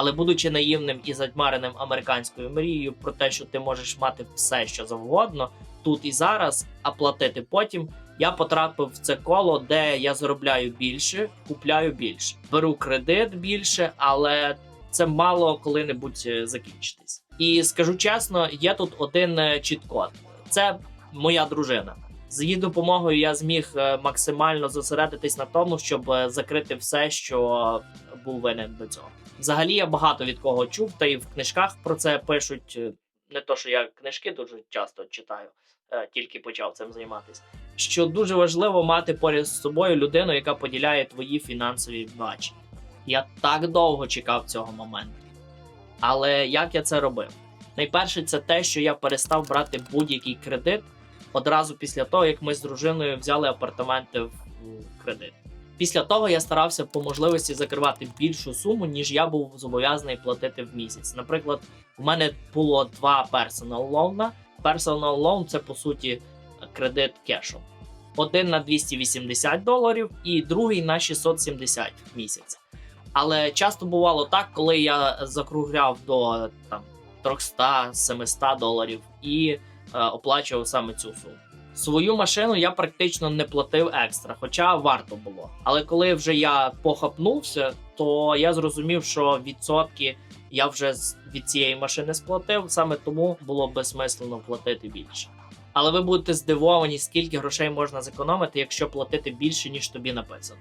Але будучи наївним і задьмареним американською мрією про те, що ти можеш мати все, що завгодно, тут і зараз, а платити потім, я потрапив в це коло, де я заробляю більше, купляю більше, беру кредит більше, але це мало коли-небудь е, закінчитись. І скажу чесно, є тут один е, чіт-код. Це моя дружина. З її допомогою я зміг е, максимально зосередитись на тому, щоб закрити все, що був винен до цього. Взагалі я багато від кого чув, та і в книжках про це пишуть. Е, Не то, що я книжки дуже часто читаю, е, тільки почав цим займатися. Що дуже важливо мати поряд з собою людину, яка поділяє твої фінансові бачення. Я так довго чекав цього моменту. Але як я це робив? Найперше, це те, що я перестав брати будь-який кредит одразу після того, як ми з дружиною взяли апартаменти в кредит. Після того я старався по можливості закривати більшу суму, ніж я був зобов'язаний платити в місяць. Наприклад, у мене було два personal loan. Personal loan – це по суті кредит кешом. Один на 280 доларів і другий на 670 в місяць. Але часто бувало так, коли я закругляв до там 300-700 доларів і е, оплачував саме цю суму. Свою машину я практично не платив екстра, хоча варто було. Але коли вже я похапнувся, то я зрозумів, що відсотки я вже від цієї машини сплатив, саме тому було безсмислено платити більше. Але ви будете здивовані, скільки грошей можна зекономити, якщо платити більше, ніж тобі написано.